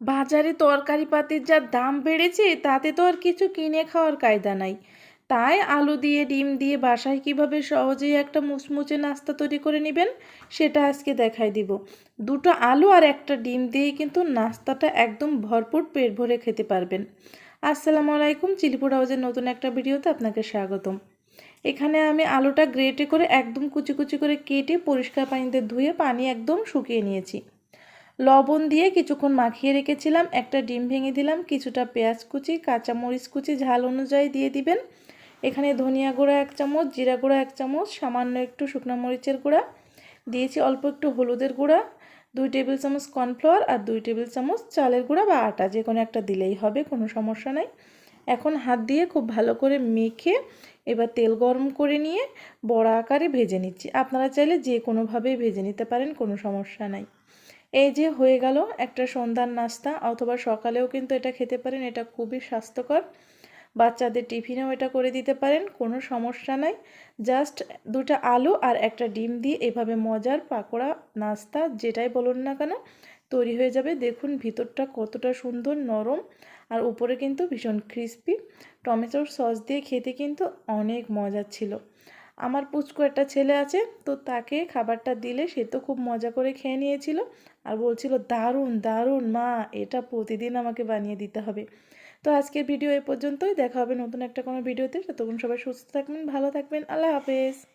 বাজারে তরকারি পাতির যা দাম বেড়েছে, তাতে তো আর কিছু কিনে খাওয়ার কায়দা নাই। তাই আলু দিয়ে, ডিম দিয়ে বাসায় কীভাবে সহজেই একটা মুচমুচে নাস্তা তৈরি করে নেবেন, সেটা আজকে দেখাই দিব। দুটো আলু আর একটা ডিম দিয়েই কিন্তু নাস্তাটা একদম ভরপুর পেট ভরে খেতে পারবেন। আসসালামু আলাইকুম চিলিপুর হাউজের নতুন একটা ভিডিওতে আপনাকে স্বাগতম। এখানে আমি আলুটা গ্রেটে করে একদম কুচি কুচি করে কেটে পরিষ্কার পানিতে ধুয়ে পানি একদম শুকিয়ে নিয়েছি। লবণ দিয়ে কিছুক্ষণ মাখিয়ে রেখেছিলাম, একটা ডিম ভেঙে দিলাম, কিছুটা পেঁয়াজ কুচি, কাঁচামরিচ কুচি, ঝাল অনুযায়ী দিয়ে দিবেন। এখানে ধনিয়া গুঁড়া এক চামচ, জিরা গুঁড়া এক চামচ, সামান্য একটু শুকনো মরিচের গুঁড়া। দিয়েছি অল্প একটু হলুদের গুঁড়া, দুই টেবিল চামচ কর্নফ্লাওয়ার আর দুই টেবিল চামচ চালের গুঁড়া বা আটা, যে কোনো একটা দিলেই হবে, কোনো সমস্যা নাই। এখন হাত দিয়ে খুব ভালো করে মেখে এবার তেল গরম করে নিয়ে বড়া আকারে ভেজে নিচ্ছি। আপনারা চাইলে যে কোনোভাবেই ভেজে নিতে পারেন, কোনো সমস্যা নাই। এই যে হয়ে গেল একটা সন্ধ্যার নাস্তা, অথবা সকালেও কিন্তু এটা খেতে পারেন, এটা খুবই স্বাস্থ্যকর। বাচ্চাদের টিফিনেও এটা করে দিতে পারেন, কোনো সমস্যা নাই। জাস্ট দুটো আলু আর একটা ডিম দিয়ে এভাবে মজার পাকোড়া নাস্তা, যেটাই বলুন না কেন, তৈরি হয়ে যাবে। দেখুন ভিতরটা কতটা সুন্দর নরম আর উপরে কিন্তু ভীষণ ক্রিস্পি টমেটোর সস দিয়ে খেতে কিন্তু অনেক মজার ছিল। আমার পুচকু একটা ছেলে আছে, তো তাকে খাবারটা দিলে সে তো খুব মজা করে খেয়ে নিয়েছিল। আর বলছিল, দারুণ দারুণ, মা, এটা প্রতিদিন আমাকে বানিয়ে দিতে হবে। তো আজকের ভিডিও এ পর্যন্তই। দেখা হবে নতুন একটা কোনো ভিডিওতে। তখন সবাই সুস্থ থাকবেন, ভালো থাকবেন। আল্লাহ হাফেজ।